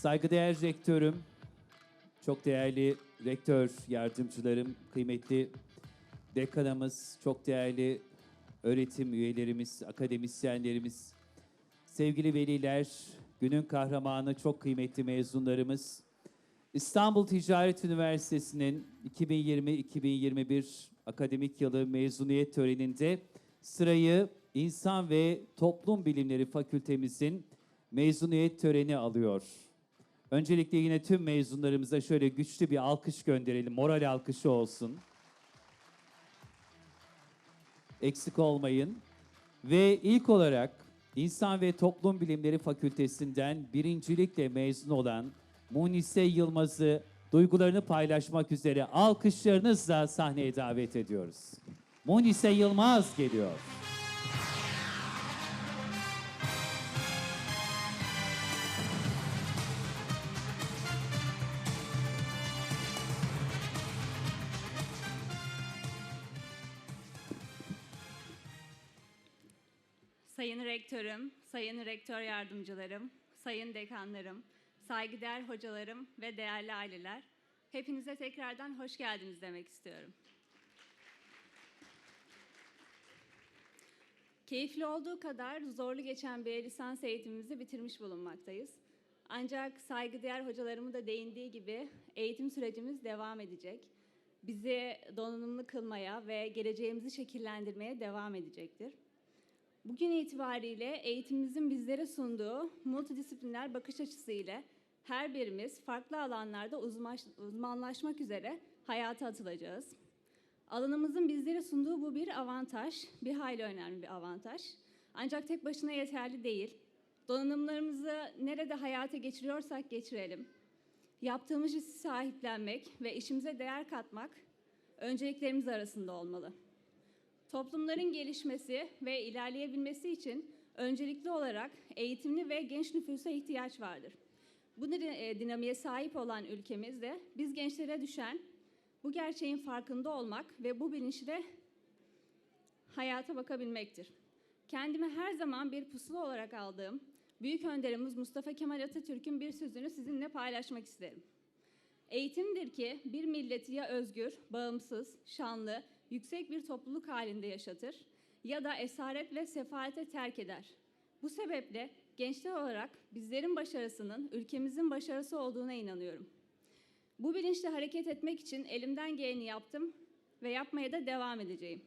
Saygıdeğer rektörüm, çok değerli rektör yardımcılarım, kıymetli dekanımız, çok değerli öğretim üyelerimiz, akademisyenlerimiz, sevgili veliler, günün kahramanı çok kıymetli mezunlarımız, İstanbul Ticaret Üniversitesi'nin 2020-2021 akademik yılı mezuniyet töreninde sırayı İnsan ve Toplum Bilimleri Fakültemizin mezuniyet töreni alıyor. Öncelikle yine tüm mezunlarımıza şöyle güçlü bir alkış gönderelim. Moral alkışı olsun. Eksik olmayın. Ve ilk olarak İnsan ve Toplum Bilimleri Fakültesinden birincilikle mezun olan Munise Yılmaz'ı duygularını paylaşmak üzere alkışlarınızla sahneye davet ediyoruz. Munise Yılmaz geliyor. Rektörüm, Sayın Rektör Yardımcılarım, Sayın Dekanlarım, saygıdeğer hocalarım ve değerli aileler, hepinize tekrardan hoş geldiniz demek istiyorum. Keyifli olduğu kadar zorlu geçen bir lisans eğitimimizi bitirmiş bulunmaktayız. Ancak saygıdeğer hocalarımın da değindiği gibi eğitim sürecimiz devam edecek. Bizi donanımlı kılmaya ve geleceğimizi şekillendirmeye devam edecektir. Bugün itibariyle eğitimimizin bizlere sunduğu multidisipliner bakış açısı ile her birimiz farklı alanlarda uzmanlaşmak üzere hayata atılacağız. Alanımızın bizlere sunduğu bu bir avantaj, bir hayli önemli bir avantaj. Ancak tek başına yeterli değil. Donanımlarımızı nerede hayata geçiriyorsak geçirelim. Yaptığımız işi sahiplenmek ve işimize değer katmak önceliklerimiz arasında olmalı. Toplumların gelişmesi ve ilerleyebilmesi için öncelikli olarak eğitimli ve genç nüfusa ihtiyaç vardır. Bu e, dinamiğe sahip olan ülkemizde biz gençlere düşen bu gerçeğin farkında olmak ve bu bilinçle hayata bakabilmektir. Kendimi her zaman bir pusula olarak aldığım büyük önderimiz Mustafa Kemal Atatürk'ün bir sözünü sizinle paylaşmak isterim. Eğitimdir ki bir milleti ya özgür, bağımsız, şanlı, yüksek bir topluluk halinde yaşatır ya da esaret ve sefalete terk eder. Bu sebeple gençler olarak bizlerin başarısının ülkemizin başarısı olduğuna inanıyorum. Bu bilinçle hareket etmek için elimden geleni yaptım ve yapmaya da devam edeceğim.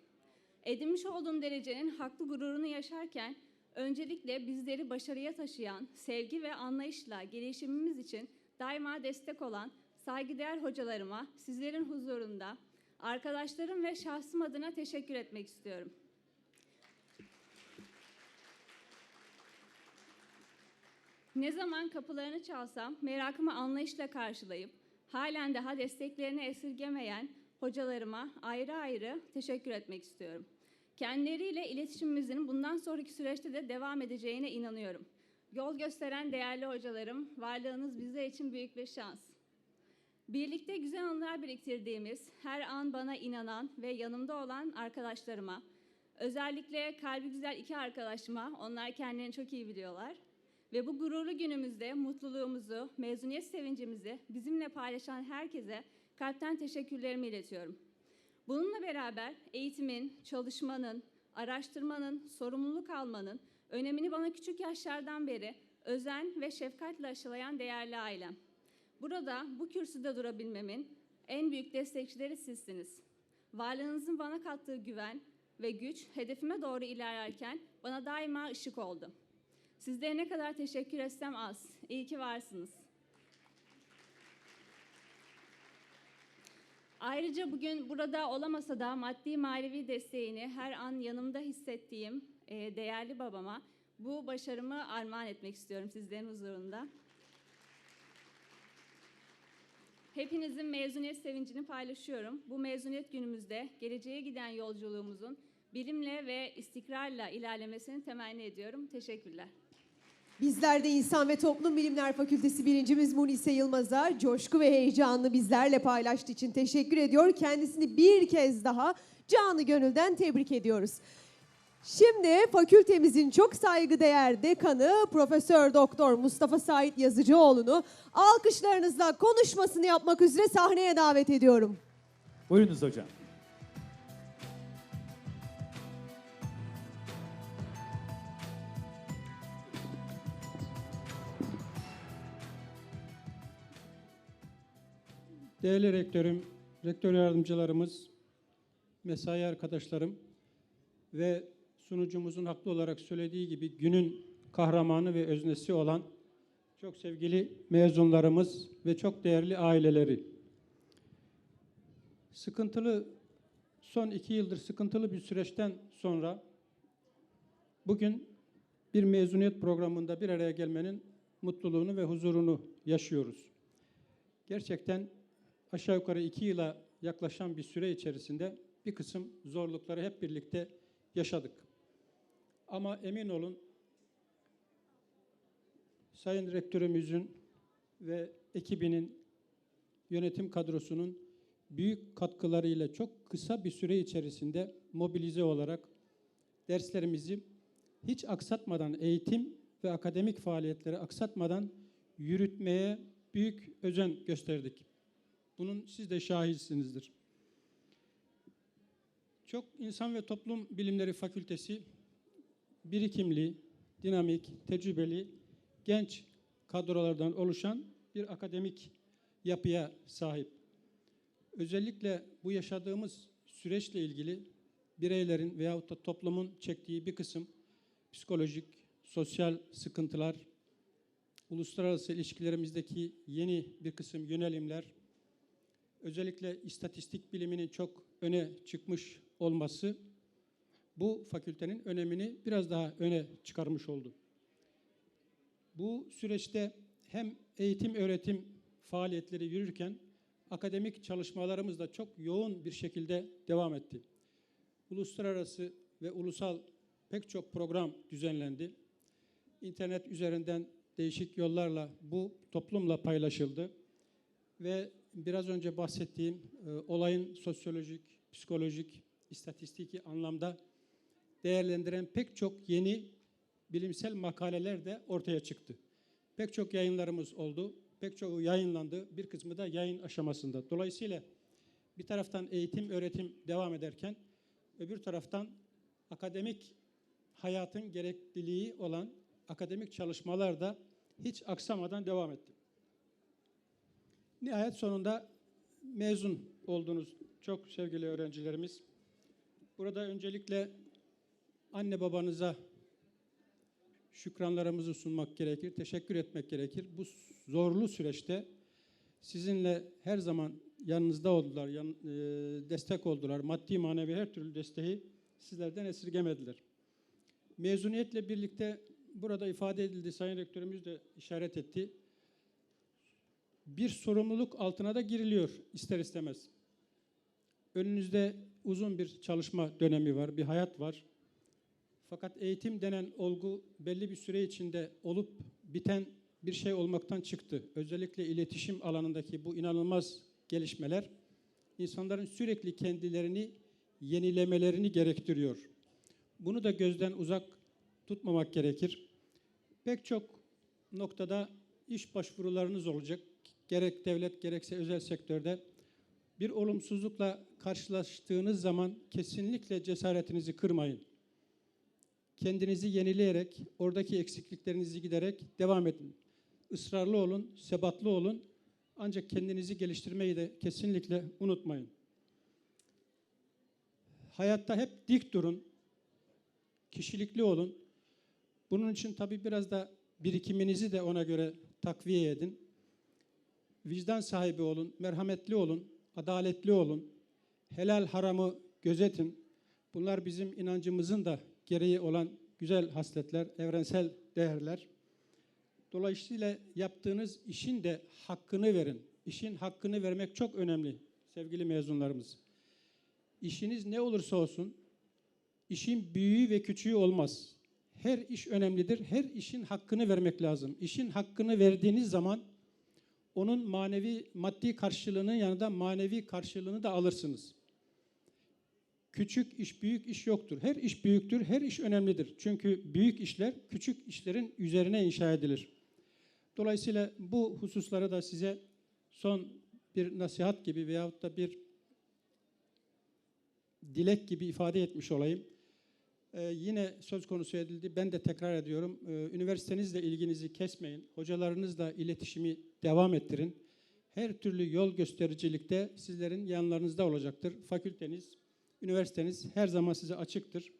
Edinmiş olduğum derecenin haklı gururunu yaşarken öncelikle bizleri başarıya taşıyan sevgi ve anlayışla gelişimimiz için daima destek olan saygıdeğer hocalarıma sizlerin huzurunda arkadaşlarım ve şahsım adına teşekkür etmek istiyorum. Ne zaman kapılarını çalsam merakımı anlayışla karşılayıp halen daha desteklerini esirgemeyen hocalarıma ayrı ayrı teşekkür etmek istiyorum. Kendileriyle iletişimimizin bundan sonraki süreçte de devam edeceğine inanıyorum. Yol gösteren değerli hocalarım, varlığınız bizler için büyük bir şans. Birlikte güzel anılar biriktirdiğimiz, her an bana inanan ve yanımda olan arkadaşlarıma, özellikle kalbi güzel iki arkadaşıma, onlar kendilerini çok iyi biliyorlar. Ve bu gururlu günümüzde mutluluğumuzu, mezuniyet sevincimizi bizimle paylaşan herkese kalpten teşekkürlerimi iletiyorum. Bununla beraber eğitimin, çalışmanın, araştırmanın, sorumluluk almanın önemini bana küçük yaşlardan beri özen ve şefkatle aşılayan değerli ailem. Burada bu kürsüde durabilmemin en büyük destekçileri sizsiniz. Varlığınızın bana kattığı güven ve güç hedefime doğru ilerlerken bana daima ışık oldu. Sizlere ne kadar teşekkür etsem az. İyi ki varsınız. Ayrıca bugün burada olamasa da maddi manevi desteğini her an yanımda hissettiğim e, değerli babama bu başarımı armağan etmek istiyorum sizlerin huzurunda. Hepinizin mezuniyet sevincini paylaşıyorum. Bu mezuniyet günümüzde geleceğe giden yolculuğumuzun bilimle ve istikrarla ilerlemesini temenni ediyorum. Teşekkürler. Bizler de İnsan ve Toplum Bilimler Fakültesi birincimiz Munise Yılmaz'a coşku ve heyecanını bizlerle paylaştığı için teşekkür ediyor. Kendisini bir kez daha canı gönülden tebrik ediyoruz. Şimdi fakültemizin çok saygıdeğer dekanı Profesör Doktor Mustafa Sait Yazıcıoğlu'nu alkışlarınızla konuşmasını yapmak üzere sahneye davet ediyorum. Buyurunuz hocam. Değerli rektörüm, rektör yardımcılarımız, mesai arkadaşlarım ve sunucumuzun haklı olarak söylediği gibi günün kahramanı ve öznesi olan çok sevgili mezunlarımız ve çok değerli aileleri. Sıkıntılı, son iki yıldır sıkıntılı bir süreçten sonra bugün bir mezuniyet programında bir araya gelmenin mutluluğunu ve huzurunu yaşıyoruz. Gerçekten aşağı yukarı iki yıla yaklaşan bir süre içerisinde bir kısım zorlukları hep birlikte yaşadık. Ama emin olun Sayın Rektörümüzün ve ekibinin yönetim kadrosunun büyük katkılarıyla çok kısa bir süre içerisinde mobilize olarak derslerimizi hiç aksatmadan eğitim ve akademik faaliyetleri aksatmadan yürütmeye büyük özen gösterdik. Bunun siz de şahitsinizdir. Çok İnsan ve Toplum Bilimleri Fakültesi birikimli, dinamik, tecrübeli, genç kadrolardan oluşan bir akademik yapıya sahip. Özellikle bu yaşadığımız süreçle ilgili bireylerin veyahut da toplumun çektiği bir kısım psikolojik, sosyal sıkıntılar, uluslararası ilişkilerimizdeki yeni bir kısım yönelimler, özellikle istatistik biliminin çok öne çıkmış olması bu fakültenin önemini biraz daha öne çıkarmış oldu. Bu süreçte hem eğitim öğretim faaliyetleri yürürken akademik çalışmalarımız da çok yoğun bir şekilde devam etti. Uluslararası ve ulusal pek çok program düzenlendi. İnternet üzerinden değişik yollarla bu toplumla paylaşıldı ve biraz önce bahsettiğim e, olayın sosyolojik, psikolojik, istatistiki anlamda değerlendiren pek çok yeni bilimsel makaleler de ortaya çıktı. Pek çok yayınlarımız oldu, pek çoğu yayınlandı, bir kısmı da yayın aşamasında. Dolayısıyla bir taraftan eğitim, öğretim devam ederken öbür taraftan akademik hayatın gerekliliği olan akademik çalışmalar da hiç aksamadan devam etti. Nihayet sonunda mezun oldunuz çok sevgili öğrencilerimiz. Burada öncelikle anne babanıza şükranlarımızı sunmak gerekir, teşekkür etmek gerekir. Bu zorlu süreçte sizinle her zaman yanınızda oldular, yan, e, destek oldular. Maddi manevi her türlü desteği sizlerden esirgemediler. Mezuniyetle birlikte burada ifade edildi, Sayın Rektörümüz de işaret etti. Bir sorumluluk altına da giriliyor ister istemez. Önünüzde uzun bir çalışma dönemi var, bir hayat var. Fakat eğitim denen olgu belli bir süre içinde olup biten bir şey olmaktan çıktı. Özellikle iletişim alanındaki bu inanılmaz gelişmeler insanların sürekli kendilerini yenilemelerini gerektiriyor. Bunu da gözden uzak tutmamak gerekir. Pek çok noktada iş başvurularınız olacak. Gerek devlet gerekse özel sektörde. Bir olumsuzlukla karşılaştığınız zaman kesinlikle cesaretinizi kırmayın. Kendinizi yenileyerek, oradaki eksikliklerinizi giderek devam edin. Israrlı olun, sebatlı olun. Ancak kendinizi geliştirmeyi de kesinlikle unutmayın. Hayatta hep dik durun. Kişilikli olun. Bunun için tabii biraz da birikiminizi de ona göre takviye edin. Vicdan sahibi olun, merhametli olun, adaletli olun. Helal haramı gözetin. Bunlar bizim inancımızın da gereği olan güzel hasletler, evrensel değerler. Dolayısıyla yaptığınız işin de hakkını verin. İşin hakkını vermek çok önemli sevgili mezunlarımız. İşiniz ne olursa olsun, işin büyüğü ve küçüğü olmaz. Her iş önemlidir. Her işin hakkını vermek lazım. İşin hakkını verdiğiniz zaman onun manevi, maddi karşılığının yanında manevi karşılığını da alırsınız. Küçük iş, büyük iş yoktur. Her iş büyüktür, her iş önemlidir. Çünkü büyük işler küçük işlerin üzerine inşa edilir. Dolayısıyla bu hususlara da size son bir nasihat gibi veyahut da bir dilek gibi ifade etmiş olayım. Ee, yine söz konusu edildi. Ben de tekrar ediyorum. Ee, üniversitenizle ilginizi kesmeyin. Hocalarınızla iletişimi devam ettirin. Her türlü yol göstericilikte sizlerin yanlarınızda olacaktır. Fakülteniz, üniversiteniz her zaman size açıktır.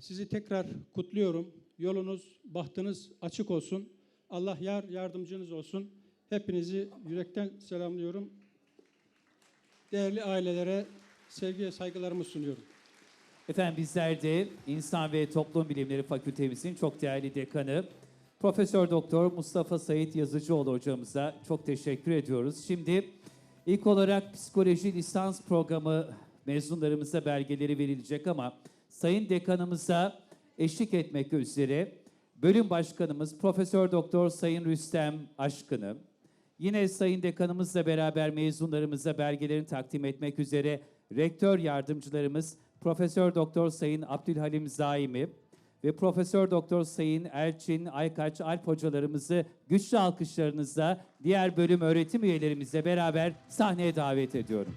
Sizi tekrar kutluyorum. Yolunuz, bahtınız açık olsun. Allah yar yardımcınız olsun. Hepinizi yürekten selamlıyorum. Değerli ailelere sevgi ve saygılarımı sunuyorum. Efendim bizler de İnsan ve Toplum Bilimleri Fakültemizin çok değerli dekanı Profesör Doktor Mustafa Sayit Yazıcıoğlu hocamıza çok teşekkür ediyoruz. Şimdi ilk olarak psikoloji lisans programı mezunlarımıza belgeleri verilecek ama Sayın Dekanımıza eşlik etmek üzere bölüm başkanımız Profesör Doktor Sayın Rüstem Aşkın'ı, Yine Sayın Dekanımızla beraber mezunlarımıza belgelerini takdim etmek üzere rektör yardımcılarımız Profesör Doktor Sayın Abdülhalim Zaimi ve Profesör Doktor Sayın Elçin Aykaç Alp hocalarımızı güçlü alkışlarınızla diğer bölüm öğretim üyelerimizle beraber sahneye davet ediyorum.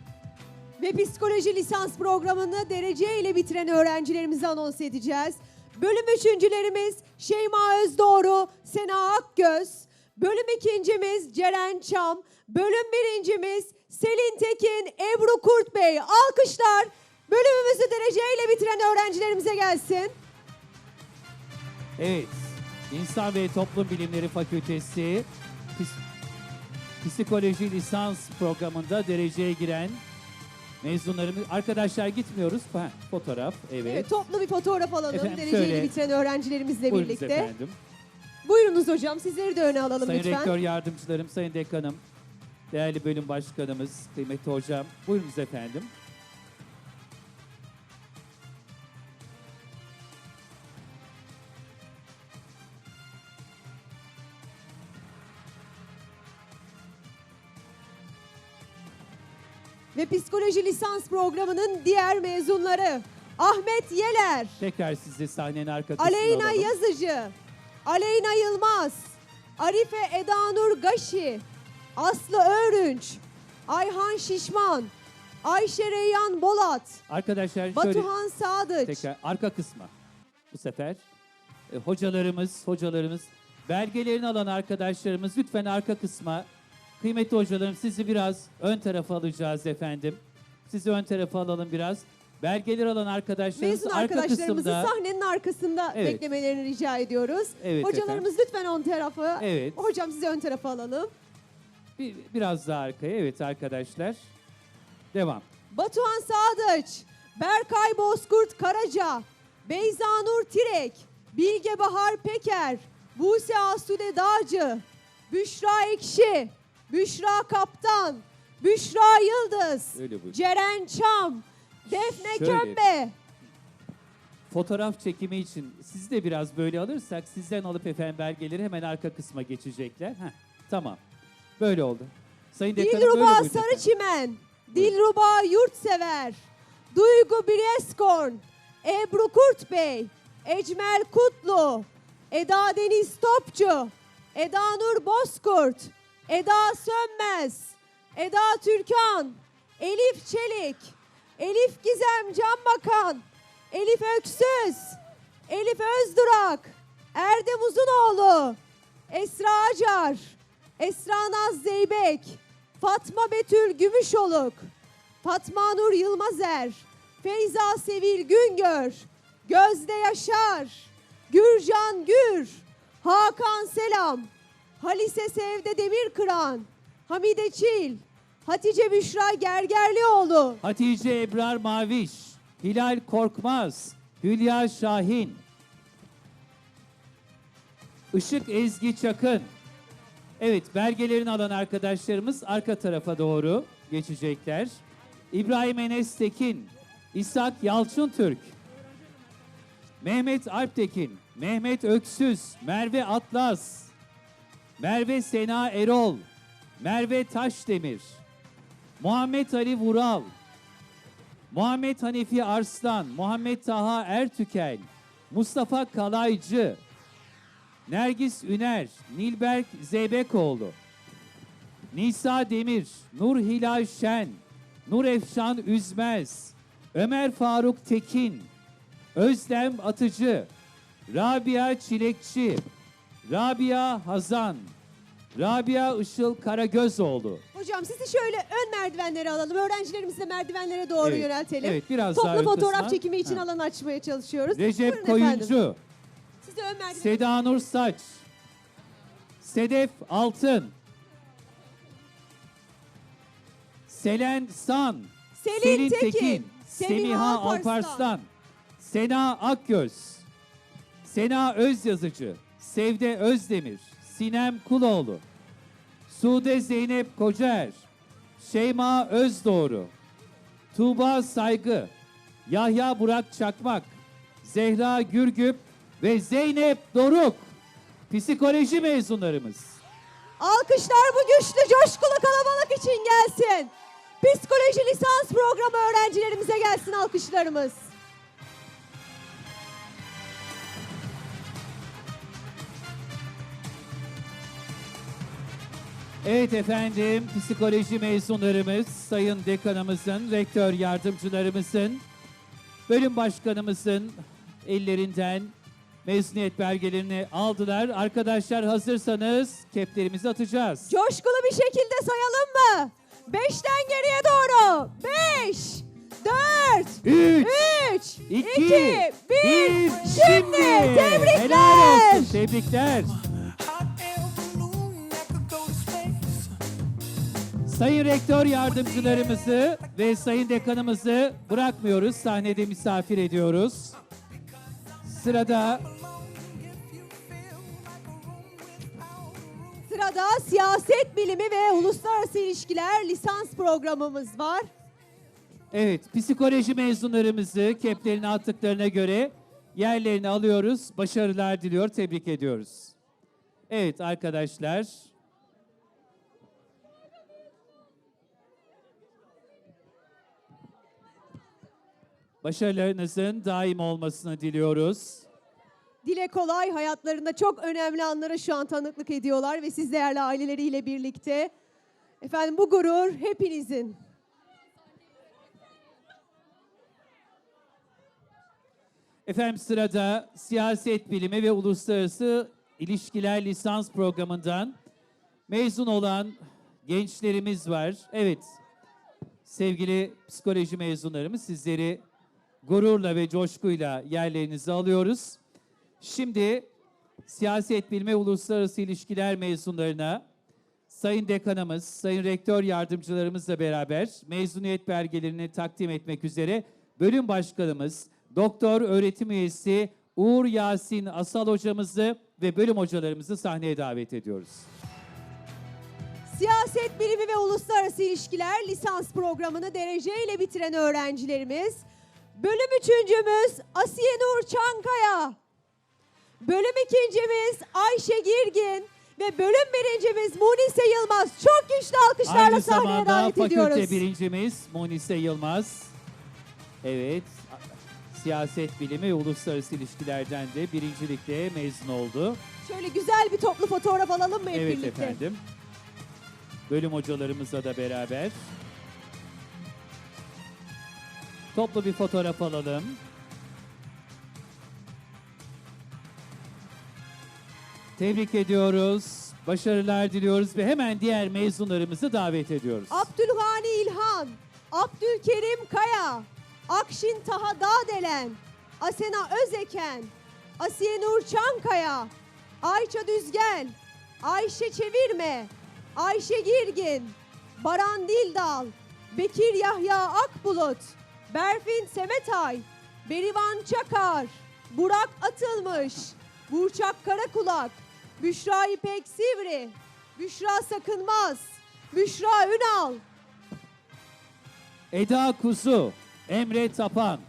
Ve psikoloji lisans programını derece ile bitiren öğrencilerimizi anons edeceğiz. Bölüm üçüncülerimiz Şeyma Özdoğru, Sena Akgöz. Bölüm ikincimiz Ceren Çam. Bölüm birincimiz Selin Tekin, Ebru Kurt Bey. Alkışlar bölümümüzü derece ile bitiren öğrencilerimize gelsin. Evet, İnsan ve Toplum Bilimleri Fakültesi Psikoloji Lisans programında dereceye giren mezunlarımız... Arkadaşlar gitmiyoruz. Ha, fotoğraf, evet. Evet, toplu bir fotoğraf alalım Efendim, derece ile şöyle- bitiren öğrencilerimizle Buyurunuz birlikte. efendim. Buyurunuz hocam sizleri de öne alalım Sayın lütfen. Rektör Yardımcılarım, Sayın Dekanım, değerli bölüm başkanımız, kıymetli hocam. Buyurunuz efendim. Ve psikoloji lisans programının diğer mezunları. Ahmet Yeler, Tekrar sizi sahnenin arka kısmına Aleyna alalım. Yazıcı, Aleyna Yılmaz, Arife Edanur Gaşi, Aslı Örünç, Ayhan Şişman, Ayşe Reyyan Bolat, Arkadaşlar şöyle Batuhan Sadıç, tekrar arka kısma. Bu sefer e, hocalarımız, hocalarımız, belgelerini alan arkadaşlarımız lütfen arka kısma. Kıymetli hocalarım sizi biraz ön tarafa alacağız efendim. Sizi ön tarafa alalım biraz. Belgeleri alan arkadaşlarımız Mezun arka arkadaşlarımızı kısımda. sahnenin arkasında Evet. beklemelerini rica ediyoruz. Evet Hocalarımız lütfen ön tarafı. Evet. Hocam sizi ön tarafa alalım. Bir, biraz daha arkaya. Evet arkadaşlar. Devam. Batuhan Sadıç, Berkay Bozkurt Karaca, Beyzanur Tirek, Bilge Bahar Peker, Buse Asude Dağcı, Büşra Ekşi, Büşra Kaptan, Büşra Yıldız. Ceren Çam, Defne Şöyle. Kömbe. Fotoğraf çekimi için sizi de biraz böyle alırsak sizden alıp efendim belgeleri hemen arka kısma geçecekler. Heh, tamam. Böyle oldu. Sayın Dekanım Dilruba. Sarıçimen, Dilruba Yurtsever, Duygu Brieskorn, Ebru Kurt Bey, Ecmel Kutlu, Eda Deniz Topçu, Eda Nur Bozkurt, Eda Sönmez, Eda Türkan, Elif Çelik, Elif Gizem Canbakan, Elif Öksüz, Elif Özdurak, Erdem Uzunoğlu, Esra Acar, Esra Naz Zeybek, Fatma Betül Gümüşoluk, Fatma Nur Yılmazer, Feyza Sevil Güngör, Gözde Yaşar, Gürcan Gür, Hakan Selam, Halise Sevde Demirkıran, Hamide Çil, Hatice Büşra Gergerlioğlu, Hatice Ebrar Maviş, Hilal Korkmaz, Hülya Şahin, Işık Ezgi Çakın. Evet, belgelerini alan arkadaşlarımız arka tarafa doğru geçecekler. İbrahim Enes Tekin, İshak Yalçın Türk, Mehmet Alptekin, Mehmet Öksüz, Merve Atlas, Merve Sena Erol, Merve Taşdemir, Muhammed Ali Vural, Muhammed Hanefi Arslan, Muhammed Taha Ertükel, Mustafa Kalaycı, Nergis Üner, Nilberk Zeybekoğlu, Nisa Demir, Nur Hilal Şen, Nur Efşan Üzmez, Ömer Faruk Tekin, Özlem Atıcı, Rabia Çilekçi, Rabia Hazan, Rabia Işıl Karagözoğlu. Hocam sizi şöyle ön merdivenlere alalım. Öğrencilerimizi de merdivenlere doğru Evet, yöneltelim. evet, biraz daha Toplu ön fotoğraf kısma. çekimi için Ha. alan açmaya çalışıyoruz. Recep Buyurun efendim. Koyuncu, Siz de ön merdiven. Seda Nur Saç, Sedef Altın, Selen San, Selin Tekin, Semiha Alparslan, Sena Akgöz, Sena Özyazıcı, Sevde Özdemir, Sinem Kuloğlu, Sude Zeynep Kocaer, Şeyma Özdoğru, Tuğba Saygı, Yahya Burak Çakmak, Zehra Gürgüp ve Zeynep Doruk. Psikoloji mezunlarımız. Alkışlar bu güçlü coşkulu kalabalık için gelsin. Psikoloji lisans programı öğrencilerimize gelsin alkışlarımız. Evet efendim, psikoloji mezunlarımız, sayın dekanımızın, rektör yardımcılarımızın, bölüm başkanımızın ellerinden mezuniyet belgelerini aldılar. Arkadaşlar hazırsanız keplerimizi atacağız. Coşkulu bir şekilde sayalım mı? Beşten geriye doğru. Beş, dört, Üç, üç, iki, iki, bir. bir, Şimdi tebrikler. Helal olsun, tebrikler. Sayın rektör yardımcılarımızı ve sayın dekanımızı bırakmıyoruz. Sahnede misafir ediyoruz. Sırada Sırada siyaset bilimi ve uluslararası ilişkiler lisans programımız var. evet psikoloji mezunlarımızı keplerini attıklarına göre yerlerini alıyoruz. Başarılar diliyor, tebrik ediyoruz. Evet arkadaşlar. Başarılarınızın daim olmasını diliyoruz. Dile kolay hayatlarında çok önemli anlara şu an tanıklık ediyorlar ve siz değerli aileleriyle birlikte. Efendim bu gurur hepinizin. Efendim sırada siyaset bilimi ve uluslararası ilişkiler lisans programından mezun olan gençlerimiz var. Evet sevgili psikoloji mezunlarımız sizleri gururla ve coşkuyla yerlerinize alıyoruz. Şimdi siyaset bilimi ve uluslararası ilişkiler mezunlarına Sayın Dekanımız, Sayın Rektör Yardımcılarımızla beraber mezuniyet belgelerini takdim etmek üzere Bölüm Başkanımız, Doktor Öğretim Üyesi Uğur Yasin Asal hocamızı ve bölüm hocalarımızı sahneye davet ediyoruz. Siyaset bilimi ve uluslararası ilişkiler lisans programını dereceyle bitiren öğrencilerimiz. Bölüm üçüncümüz Asiye Nur Çankaya. Bölüm ikincimiz Ayşe Girgin ve bölüm birincimiz Munise Yılmaz. Çok güçlü alkışlarla Aynı sahneye davet fakülte ediyoruz. birincimiz Munise Yılmaz. Evet, siyaset bilimi ve uluslararası ilişkilerden de birincilikle mezun oldu. Şöyle güzel bir toplu fotoğraf alalım mı hep Evet birlikte? efendim. Bölüm hocalarımızla da beraber. Toplu bir fotoğraf alalım. Tebrik ediyoruz. Başarılar diliyoruz ve hemen diğer mezunlarımızı davet ediyoruz. Abdülhani İlhan, Abdülkerim Kaya, Akşin Taha Dağdelen, Asena Özeken, Asiye Nur Çankaya, Ayça Düzgel, Ayşe Çevirme, Ayşe Girgin, Baran Dildal, Bekir Yahya Akbulut, Berfin Semetay, Berivan Çakar, Burak Atılmış, Burçak Karakulak, Büşra İpek Sivri, Büşra Sakınmaz, Büşra Ünal, Eda Kuzu, Emre Tapan.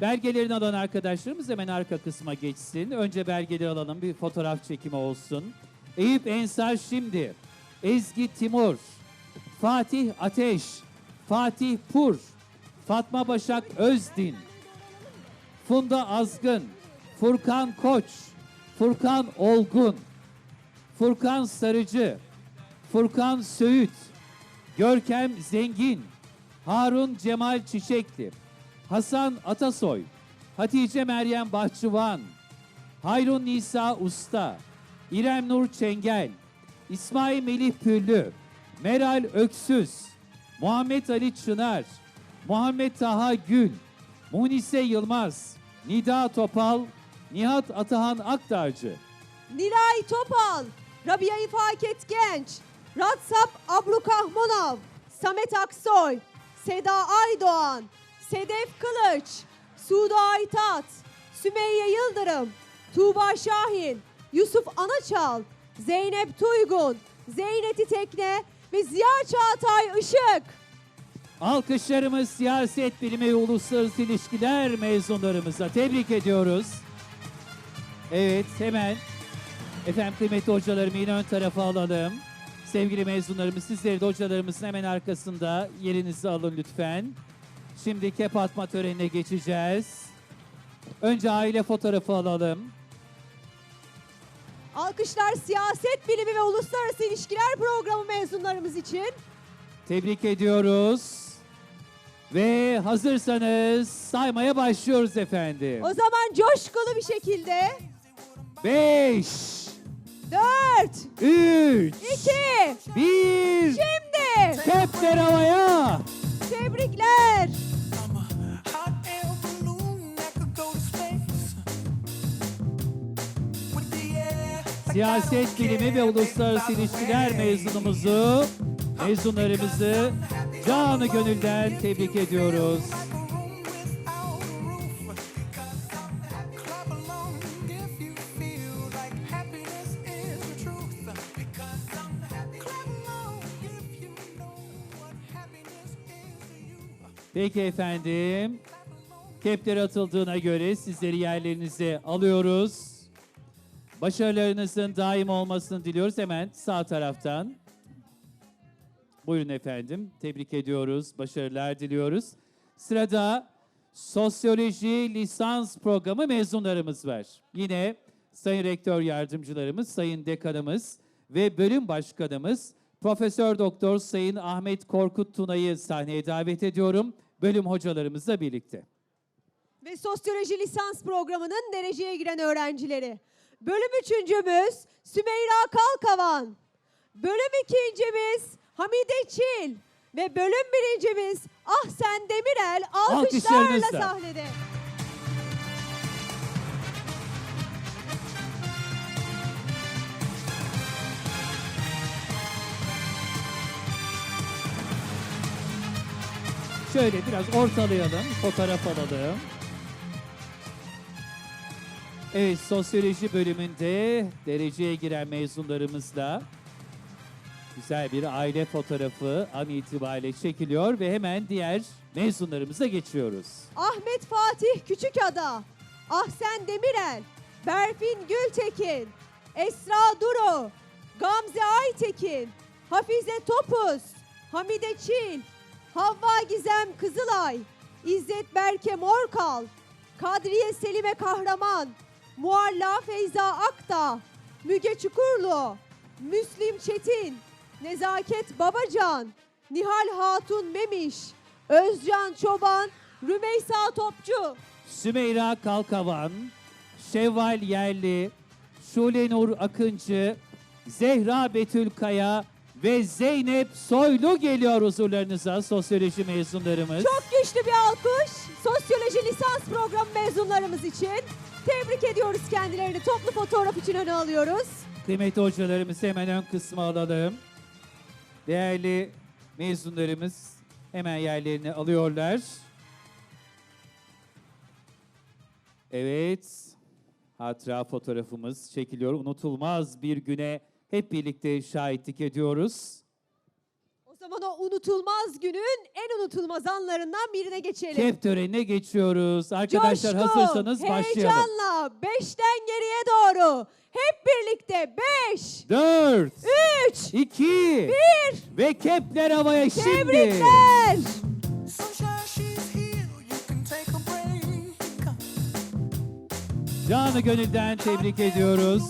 Belgelerini alan arkadaşlarımız hemen arka kısma geçsin. Önce belgeleri alalım, bir fotoğraf çekimi olsun. Eyüp Ensar şimdi, Ezgi Timur, Fatih Ateş, Fatih Pur, Fatma Başak Özdin, Funda Azgın, Furkan Koç, Furkan Olgun, Furkan Sarıcı, Furkan Söğüt, Görkem Zengin, Harun Cemal Çiçekli, Hasan Atasoy, Hatice Meryem Bahçıvan, Hayrun Nisa Usta, İrem Nur Çengel, İsmail Melih Püllü, Meral Öksüz, Muhammed Ali Çınar, Muhammed Taha Gül, Munise Yılmaz, Nida Topal, Nihat Atahan Aktarcı, Nilay Topal, Rabia İfaket Genç, Ratsap Abrukahmonov, Samet Aksoy, Seda Aydoğan, Sedef Kılıç, Suda Aytat, Sümeyye Yıldırım, Tuğba Şahin, Yusuf Anaçal, Zeynep Tuygun, Zeyneti Tekne ve Ziya Çağatay Işık. Alkışlarımız siyaset bilimi ve uluslararası ilişkiler mezunlarımıza tebrik ediyoruz. Evet hemen efendim kıymetli hocalarımı yine ön tarafa alalım. Sevgili mezunlarımız sizleri de hocalarımızın hemen arkasında yerinizi alın lütfen. Şimdi kep atma törenine geçeceğiz. Önce aile fotoğrafı alalım. Alkışlar Siyaset Bilimi ve Uluslararası İlişkiler Programı mezunlarımız için. Tebrik ediyoruz. Ve hazırsanız saymaya başlıyoruz efendim. O zaman coşkulu bir şekilde 5, 4, 3, 2, 1, şimdi kepler havaya. tebrikler. Siyaset bilimi ve uluslararası ilişkiler mezunumuzu, mezunlarımızı canı gönülden tebrik ediyoruz. Peki efendim. Kepler atıldığına göre sizleri yerlerinize alıyoruz. Başarılarınızın daim olmasını diliyoruz hemen sağ taraftan. Buyurun efendim. Tebrik ediyoruz. Başarılar diliyoruz. Sırada sosyoloji lisans programı mezunlarımız var. Yine Sayın Rektör Yardımcılarımız, Sayın Dekanımız ve Bölüm Başkanımız Profesör Doktor Sayın Ahmet Korkut Tuna'yı sahneye davet ediyorum. Bölüm hocalarımızla birlikte. Ve Sosyoloji Lisans Programı'nın dereceye giren öğrencileri. Bölüm üçüncümüz Sümeyra Kalkavan. Bölüm ikincimiz Hamide Çil. Ve bölüm birincimiz Ahsen Demirel alkışlarla Alkışlarınızla. sahnede. Şöyle biraz ortalayalım, fotoğraf alalım. Evet, sosyoloji bölümünde dereceye giren mezunlarımızla güzel bir aile fotoğrafı an itibariyle çekiliyor ve hemen diğer mezunlarımıza geçiyoruz. Ahmet Fatih Küçükada, Ahsen Demirel, Berfin Gültekin, Esra Duru, Gamze Aytekin, Hafize Topuz, Hamide Çil, Havva Gizem Kızılay, İzzet Berke Morkal, Kadriye Selime Kahraman, Mualla Feyza Akta, Müge Çukurlu, Müslim Çetin, Nezaket Babacan, Nihal Hatun Memiş, Özcan Çoban, Rümeysa Topçu. Sümeyra Kalkavan, Şevval Yerli, Şule Nur Akıncı, Zehra Betül Kaya ve Zeynep Soylu geliyor huzurlarınıza sosyoloji mezunlarımız. Çok güçlü bir alkış sosyoloji lisans programı mezunlarımız için. Tebrik ediyoruz kendilerini. Toplu fotoğraf için öne alıyoruz. Kıymetli hocalarımızı hemen ön kısma alalım. Değerli mezunlarımız hemen yerlerini alıyorlar. Evet, hatıra fotoğrafımız çekiliyor. Unutulmaz bir güne hep birlikte şahitlik ediyoruz. O zaman o unutulmaz günün en unutulmaz anlarından birine geçelim. Kep törenine geçiyoruz. Arkadaşlar Coşku, hazırsanız başlayalım. heyecanla beşten geriye doğru hep birlikte 5, 4, 3, 2, 1 ve kepler havaya şimdi. Tebrikler. Canı gönülden tebrik ediyoruz.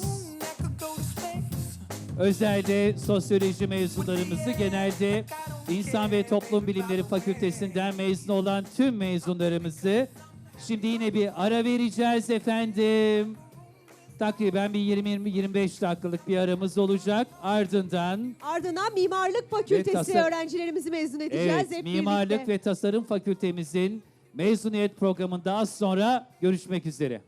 Özelde sosyoloji mezunlarımızı genelde İnsan ve Toplum Bilimleri Fakültesinden mezun olan tüm mezunlarımızı şimdi yine bir ara vereceğiz efendim. Takriben bir 20-25 dakikalık bir aramız olacak. Ardından Ardından Mimarlık Fakültesi tasar- öğrencilerimizi mezun edeceğiz evet, hep Mimarlık birlikte. ve Tasarım Fakültemizin mezuniyet programında az sonra görüşmek üzere.